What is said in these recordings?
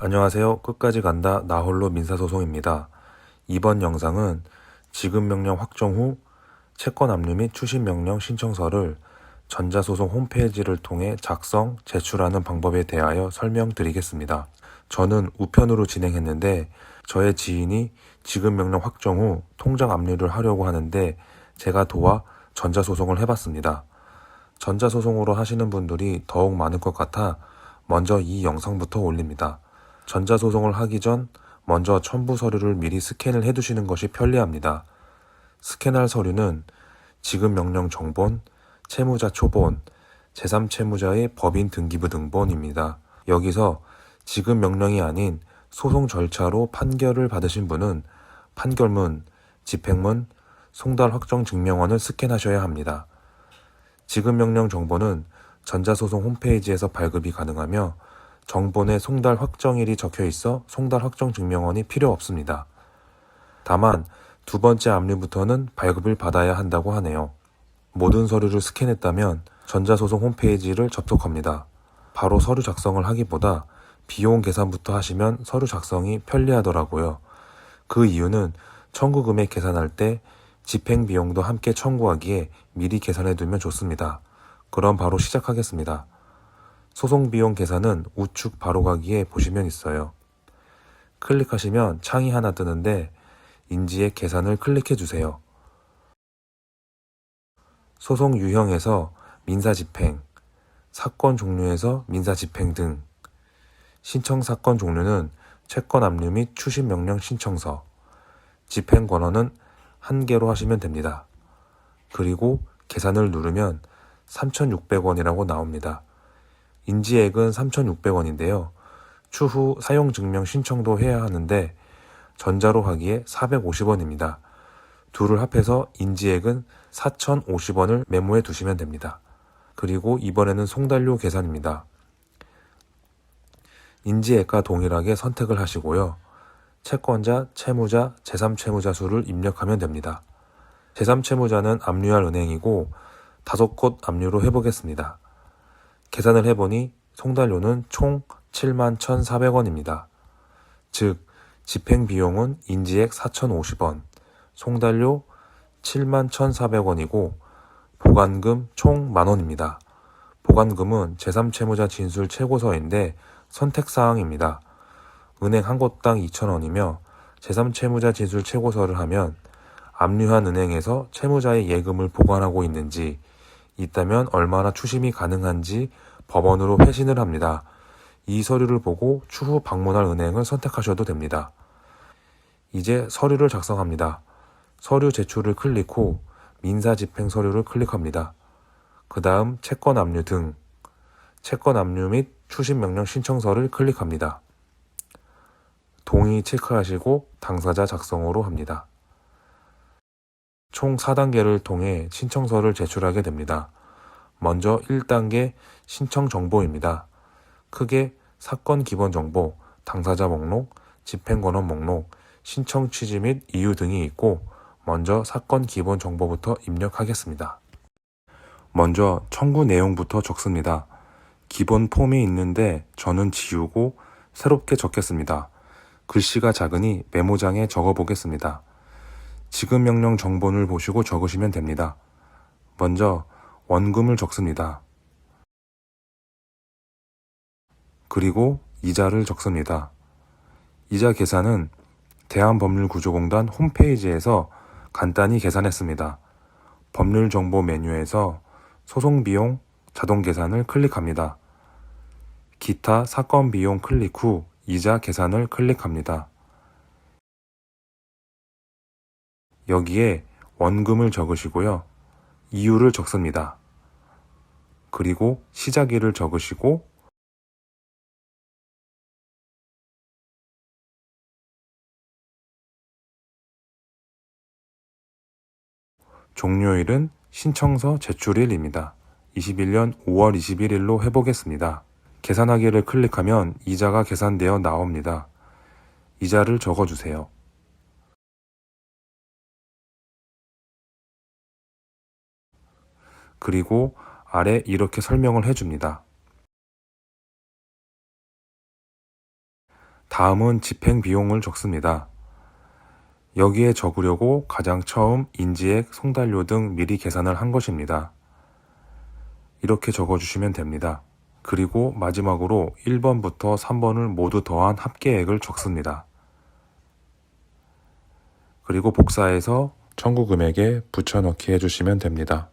안녕하세요. 끝까지 간다 나홀로 민사소송입니다. 이번 영상은 지급명령 확정 후 채권 압류 및 추심명령 신청서를 전자소송 홈페이지를 통해 작성, 제출하는 방법에 대하여 설명드리겠습니다. 저는 우편으로 진행했는데 저의 지인이 지급명령 확정 후 통장 압류를 하려고 하는데 제가 도와 전자소송을 해봤습니다. 전자소송으로 하시는 분들이 더욱 많을 것 같아 먼저 이 영상부터 올립니다. 전자소송을 하기 전 먼저 첨부 서류를 미리 스캔을 해두시는 것이 편리합니다. 스캔할 서류는 지급 명령 정본, 채무자 초본, 제3채무자의 법인 등기부 등본입니다. 여기서 지급 명령이 아닌 소송 절차로 판결을 받으신 분은 판결문, 집행문, 송달 확정 증명원을 스캔하셔야 합니다. 지급 명령 정보는 전자소송 홈페이지에서 발급이 가능하며 정본에 송달 확정일이 적혀 있어 송달 확정 증명원이 필요 없습니다. 다만 두 번째 압류부터는 발급을 받아야 한다고 하네요. 모든 서류를 스캔했다면 전자소송 홈페이지를 접속합니다. 바로 서류 작성을 하기보다 비용 계산부터 하시면 서류 작성이 편리하더라고요. 그 이유는 청구 금액 계산할 때 집행 비용도 함께 청구하기에 미리 계산해 두면 좋습니다. 그럼 바로 시작하겠습니다. 소송 비용 계산은 우측 바로 가기에 보시면 있어요. 클릭하시면 창이 하나 뜨는데 인지의 계산을 클릭해 주세요. 소송 유형에서 민사 집행, 사건 종류에서 민사 집행 등 신청 사건 종류는 채권 압류 및 추심 명령 신청서, 집행 권한은 한 개로 하시면 됩니다. 그리고 계산을 누르면 3,600원이라고 나옵니다. 인지액은 3,600원인데요. 추후 사용증명 신청도 해야 하는데 전자로 하기에 450원입니다. 둘을 합해서 인지액은 4,050원을 메모해 두시면 됩니다. 그리고 이번에는 송달료 계산입니다. 인지액과 동일하게 선택을 하시고요. 채권자, 채무자, 제3채무자 수를 입력하면 됩니다. 제3채무자는 압류할 은행이고 다섯 곳 압류로 해보겠습니다. 계산을 해보니 송달료는 총 71,400원입니다. 즉, 집행 비용은 인지액 4,050원, 송달료 71,400원이고 보관금 총 만원입니다. 보관금은 제3채무자 진술 최고서인데 선택사항입니다. 은행 한 곳당 2,000원이며 제3채무자 진술 최고서를 하면 압류한 은행에서 채무자의 예금을 보관하고 있는지 있다면 얼마나 추심이 가능한지 법원으로 회신을 합니다. 이 서류를 보고 추후 방문할 은행을 선택하셔도 됩니다. 이제 서류를 작성합니다. 서류 제출을 클릭 후 민사 집행 서류를 클릭합니다. 그 다음 채권 압류 등 채권 압류 및 추심 명령 신청서를 클릭합니다. 동의 체크하시고 당사자 작성으로 합니다. 총 4단계를 통해 신청서를 제출하게 됩니다. 먼저 1단계 신청 정보입니다. 크게 사건 기본 정보, 당사자 목록, 집행권원 목록, 신청 취지 및 이유 등이 있고 먼저 사건 기본 정보부터 입력하겠습니다. 먼저 청구 내용부터 적습니다. 기본 폼이 있는데 저는 지우고 새롭게 적겠습니다. 글씨가 작으니 메모장에 적어 보겠습니다. 지급 명령 정본을 보시고 적으시면 됩니다. 먼저 원금을 적습니다. 그리고 이자를 적습니다. 이자 계산은 대한법률구조공단 홈페이지에서 간단히 계산했습니다. 법률 정보 메뉴에서 소송 비용 자동 계산을 클릭합니다. 기타 사건 비용 클릭 후 이자 계산을 클릭합니다. 여기에 원금을 적으시고요. 이유를 적습니다. 그리고 시작일을 적으시고 종료일은 신청서 제출일입니다. 21년 5월 21일로 해보겠습니다. 계산하기를 클릭하면 이자가 계산되어 나옵니다. 이자를 적어주세요. 그리고 아래 이렇게 설명을 해줍니다. 다음은 집행 비용을 적습니다. 여기에 적으려고 가장 처음 인지액, 송달료 등 미리 계산을 한 것입니다. 이렇게 적어주시면 됩니다. 그리고 마지막으로 1번부터 3번을 모두 더한 합계액을 적습니다. 그리고 복사해서 청구 금액에 붙여넣기 해주시면 됩니다.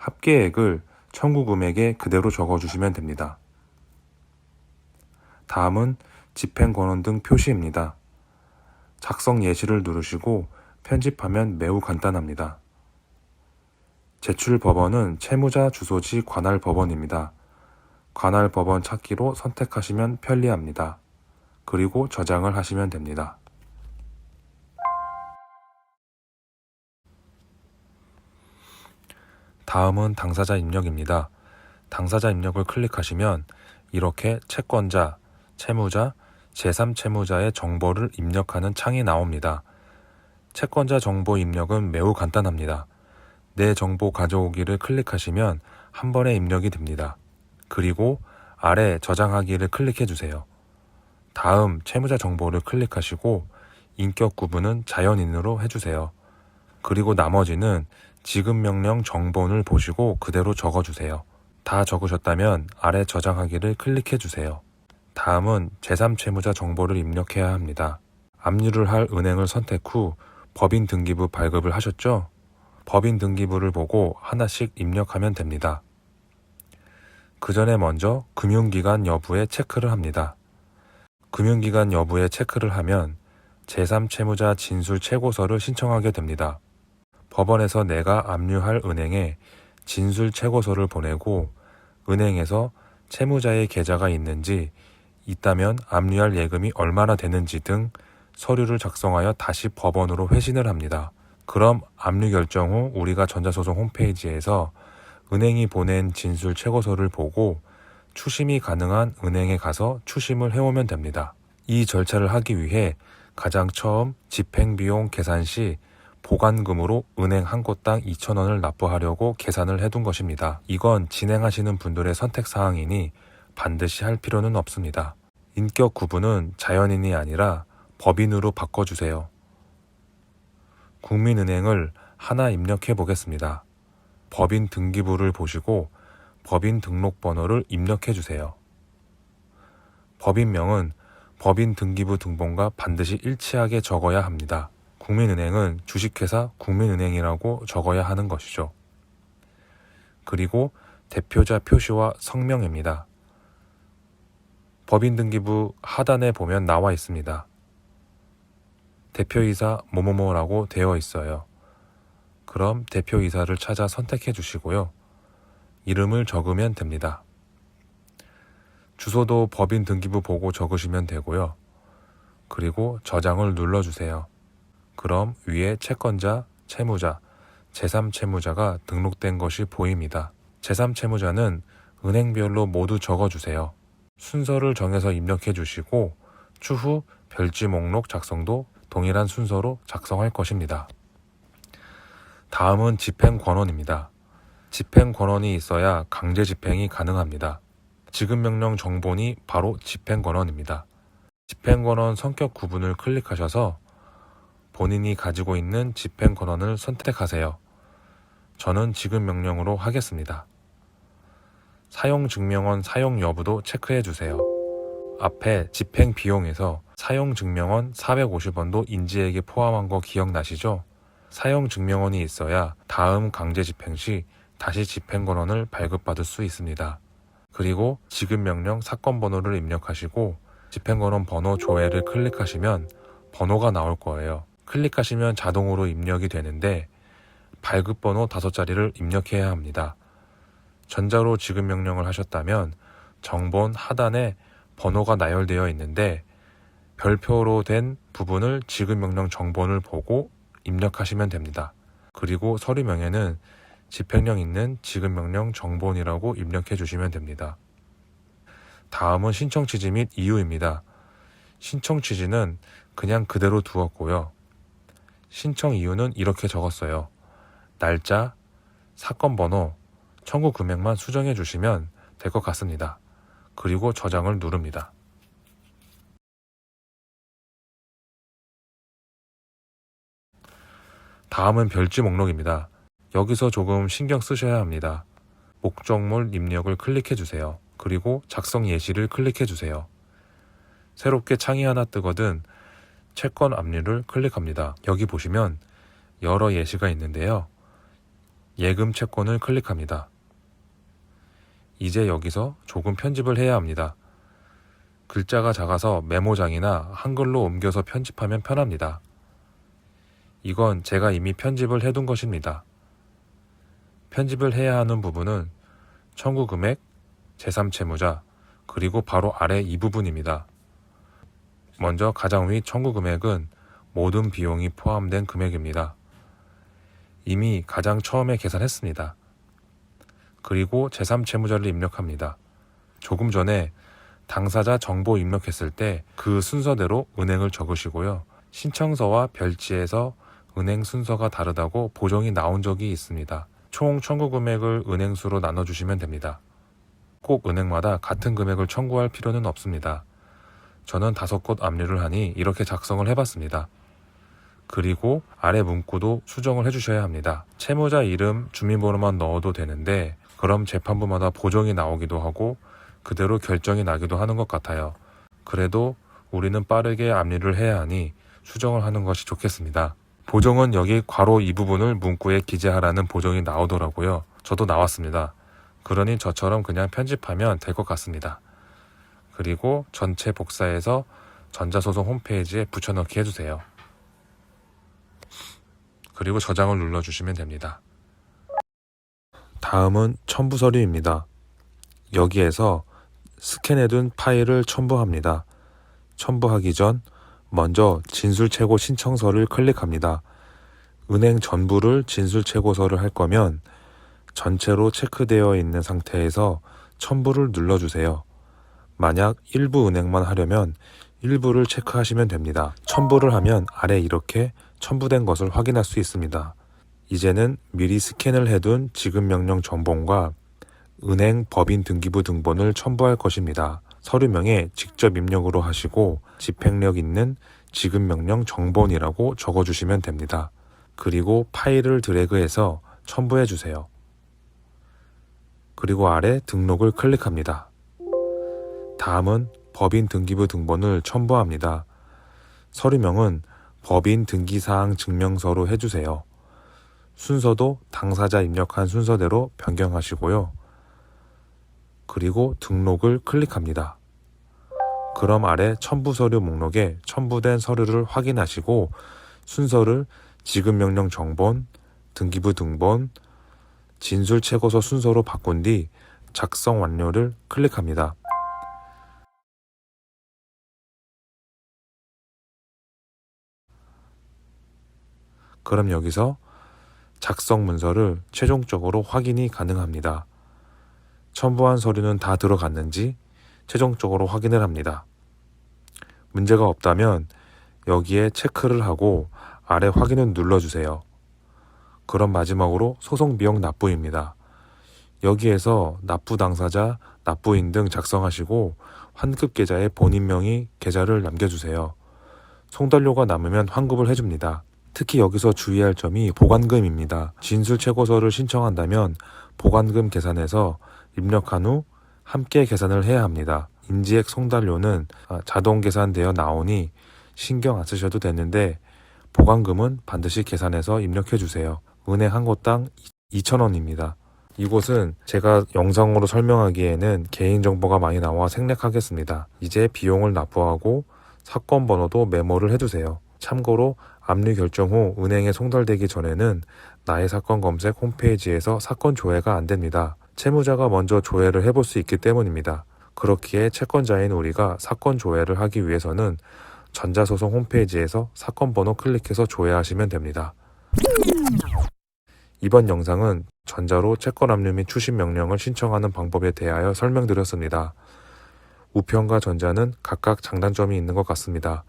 합계액을 청구 금액에 그대로 적어주시면 됩니다. 다음은 집행 권한 등 표시입니다. 작성 예시를 누르시고 편집하면 매우 간단합니다. 제출 법원은 채무자 주소지 관할 법원입니다. 관할 법원 찾기로 선택하시면 편리합니다. 그리고 저장을 하시면 됩니다. 다음은 당사자 입력입니다. 당사자 입력을 클릭하시면 이렇게 채권자, 채무자, 제3채무자의 정보를 입력하는 창이 나옵니다. 채권자 정보 입력은 매우 간단합니다. 내 정보 가져오기를 클릭하시면 한 번에 입력이 됩니다. 그리고 아래 저장하기를 클릭해 주세요. 다음 채무자 정보를 클릭하시고 인격 구분은 자연인으로 해주세요. 그리고 나머지는 지급 명령 정본을 보시고 그대로 적어주세요. 다 적으셨다면 아래 저장하기를 클릭해 주세요. 다음은 제3채무자 정보를 입력해야 합니다. 압류를 할 은행을 선택 후 법인 등기부 발급을 하셨죠? 법인 등기부를 보고 하나씩 입력하면 됩니다. 그 전에 먼저 금융기관 여부에 체크를 합니다. 금융기관 여부에 체크를 하면 제3채무자 진술 최고서를 신청하게 됩니다. 법원에서 내가 압류할 은행에 진술 최고서를 보내고 은행에서 채무자의 계좌가 있는지 있다면 압류할 예금이 얼마나 되는지 등 서류를 작성하여 다시 법원으로 회신을 합니다. 그럼 압류 결정 후 우리가 전자소송 홈페이지에서 은행이 보낸 진술 최고서를 보고 추심이 가능한 은행에 가서 추심을 해오면 됩니다. 이 절차를 하기 위해 가장 처음 집행비용 계산 시 보관금으로 은행 한 곳당 2,000원을 납부하려고 계산을 해둔 것입니다. 이건 진행하시는 분들의 선택 사항이니 반드시 할 필요는 없습니다. 인격 구분은 자연인이 아니라 법인으로 바꿔주세요. 국민은행을 하나 입력해 보겠습니다. 법인 등기부를 보시고 법인 등록번호를 입력해 주세요. 법인명은 법인 등기부 등본과 반드시 일치하게 적어야 합니다. 국민은행은 주식회사 국민은행이라고 적어야 하는 것이죠. 그리고 대표자 표시와 성명입니다. 법인 등기부 하단에 보면 나와 있습니다. 대표이사 뭐뭐뭐라고 되어 있어요. 그럼 대표이사를 찾아 선택해 주시고요. 이름을 적으면 됩니다. 주소도 법인 등기부 보고 적으시면 되고요. 그리고 저장을 눌러주세요. 그럼 위에 채권자, 채무자, 제3채무자가 등록된 것이 보입니다. 제3채무자는 은행별로 모두 적어주세요. 순서를 정해서 입력해 주시고 추후 별지 목록 작성도 동일한 순서로 작성할 것입니다. 다음은 집행 권한입니다. 집행 권한이 있어야 강제 집행이 가능합니다. 지급 명령 정본이 바로 집행 권한입니다. 집행 권한 성격 구분을 클릭하셔서 본인이 가지고 있는 집행 권한을 선택하세요. 저는 지급 명령으로 하겠습니다. 사용 증명원 사용 여부도 체크해 주세요. 앞에 집행 비용에서 사용 증명원 450원도 인지액에 포함한 거 기억나시죠? 사용 증명원이 있어야 다음 강제 집행 시 다시 집행 권한을 발급받을 수 있습니다. 그리고 지급 명령 사건 번호를 입력하시고 집행 권한 번호 조회를 클릭하시면 번호가 나올 거예요. 클릭하시면 자동으로 입력이 되는데 발급 번호 5자리를 입력해야 합니다. 전자로 지급 명령을 하셨다면 정본 하단에 번호가 나열되어 있는데 별표로 된 부분을 지급 명령 정본을 보고 입력하시면 됩니다. 그리고 서류명에는 집행령 있는 지급 명령 정본이라고 입력해 주시면 됩니다. 다음은 신청 취지 및 이유입니다. 신청 취지는 그냥 그대로 두었고요. 신청 이유는 이렇게 적었어요. 날짜, 사건 번호, 청구 금액만 수정해 주시면 될 것 같습니다. 그리고 저장을 누릅니다. 다음은 별지 목록입니다. 여기서 조금 신경 쓰셔야 합니다. 목적물 입력을 클릭해 주세요. 그리고 작성 예시를 클릭해 주세요. 새롭게 창이 하나 뜨거든 채권 압류를 클릭합니다. 여기 보시면 여러 예시가 있는데요. 예금 채권을 클릭합니다. 이제 여기서 조금 편집을 해야 합니다. 글자가 작아서 메모장이나 한글로 옮겨서 편집하면 편합니다. 이건 제가 이미 편집을 해둔 것입니다. 편집을 해야 하는 부분은 청구 금액, 제3채무자, 그리고 바로 아래 이 부분입니다. 먼저 가장 위 청구 금액은 모든 비용이 포함된 금액입니다. 이미 가장 처음에 계산했습니다. 그리고 제3채무자를 입력합니다. 조금 전에 당사자 정보 입력했을 때 그 순서대로 은행을 적으시고요. 신청서와 별지에서 은행 순서가 다르다고 보정이 나온 적이 있습니다. 총 청구 금액을 은행수로 나눠주시면 됩니다. 꼭 은행마다 같은 금액을 청구할 필요는 없습니다. 저는 다섯 곳 압류를 하니 이렇게 작성을 해봤습니다. 그리고 아래 문구도 수정을 해주셔야 합니다. 채무자 이름, 주민번호만 넣어도 되는데 그럼 재판부마다 보정이 나오기도 하고 그대로 결정이 나기도 하는 것 같아요. 그래도 우리는 빠르게 압류를 해야 하니 수정을 하는 것이 좋겠습니다. 보정은 여기 괄호 이 부분을 문구에 기재하라는 보정이 나오더라고요. 저도 나왔습니다. 그러니 저처럼 그냥 편집하면 될 것 같습니다. 그리고 전체 복사해서 전자소송 홈페이지에 붙여넣기 해주세요. 그리고 저장을 눌러주시면 됩니다. 다음은 첨부 서류입니다. 여기에서 스캔해둔 파일을 첨부합니다. 첨부하기 전 먼저 진술최고 신청서를 클릭합니다. 은행 전부를 진술최고서를 할 거면 전체로 체크되어 있는 상태에서 첨부를 눌러주세요. 만약 일부 은행만 하려면 일부를 체크하시면 됩니다. 첨부를 하면 아래 이렇게 첨부된 것을 확인할 수 있습니다. 이제는 미리 스캔을 해둔 지급 명령 전본과 은행 법인 등기부 등본을 첨부할 것입니다. 서류명에 직접 입력으로 하시고 집행력 있는 지급 명령 정본이라고 적어주시면 됩니다. 그리고 파일을 드래그해서 첨부해 주세요. 그리고 아래 등록을 클릭합니다. 다음은 법인 등기부 등본을 첨부합니다. 서류명은 법인 등기사항 증명서로 해주세요. 순서도 당사자 입력한 순서대로 변경하시고요. 그리고 등록을 클릭합니다. 그럼 아래 첨부 서류 목록에 첨부된 서류를 확인하시고 순서를 지급 명령 정본, 등기부 등본, 진술 최고서 순서로 바꾼 뒤 작성 완료를 클릭합니다. 그럼 여기서 작성 문서를 최종적으로 확인이 가능합니다. 첨부한 서류는 다 들어갔는지 최종적으로 확인을 합니다. 문제가 없다면 여기에 체크를 하고 아래 확인을 눌러주세요. 그럼 마지막으로 소송 비용 납부입니다. 여기에서 납부 당사자, 납부인 등 작성하시고 환급 계좌에 본인 명의 계좌를 남겨주세요. 송달료가 남으면 환급을 해줍니다. 특히 여기서 주의할 점이 보관금입니다. 진술 최고서를 신청한다면 보관금 계산에서 입력한 후 함께 계산을 해야 합니다. 인지액 송달료는 아, 자동 계산되어 나오니 신경 안 쓰셔도 되는데 보관금은 반드시 계산해서 입력해 주세요. 은행 한 곳당 2,000원입니다. 이곳은 제가 영상으로 설명하기에는 개인정보가 많이 나와 생략하겠습니다. 이제 비용을 납부하고 사건 번호도 메모를 해두세요. 참고로 압류 결정 후 은행에 송달되기 전에는 나의 사건 검색 홈페이지에서 사건 조회가 안 됩니다. 채무자가 먼저 조회를 해볼 수 있기 때문입니다. 그렇기에 채권자인 우리가 사건 조회를 하기 위해서는 전자소송 홈페이지에서 사건 번호 클릭해서 조회하시면 됩니다. 이번 영상은 전자로 채권 압류 및 추심 명령을 신청하는 방법에 대하여 설명드렸습니다. 우편과 전자는 각각 장단점이 있는 것 같습니다.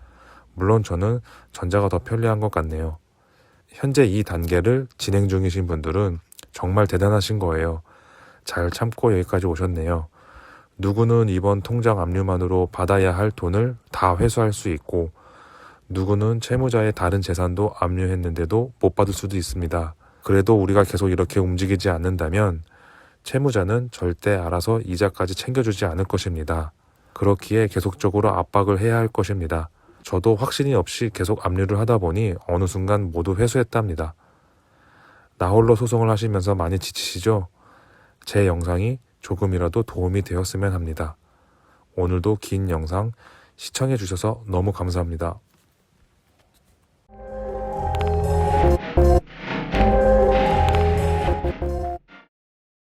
물론 저는 전자가 더 편리한 것 같네요. 현재 이 단계를 진행 중이신 분들은 정말 대단하신 거예요. 잘 참고 여기까지 오셨네요. 누구는 이번 통장 압류만으로 받아야 할 돈을 다 회수할 수 있고, 누구는 채무자의 다른 재산도 압류했는데도 못 받을 수도 있습니다. 그래도 우리가 계속 이렇게 움직이지 않는다면 채무자는 절대 알아서 이자까지 챙겨주지 않을 것입니다. 그렇기에 계속적으로 압박을 해야 할 것입니다. 저도 확신이 없이 계속 압류를 하다 보니 어느 순간 모두 회수했답니다. 나홀로 소송을 하시면서 많이 지치시죠? 제 영상이 조금이라도 도움이 되었으면 합니다. 오늘도 긴 영상 시청해 주셔서 너무 감사합니다.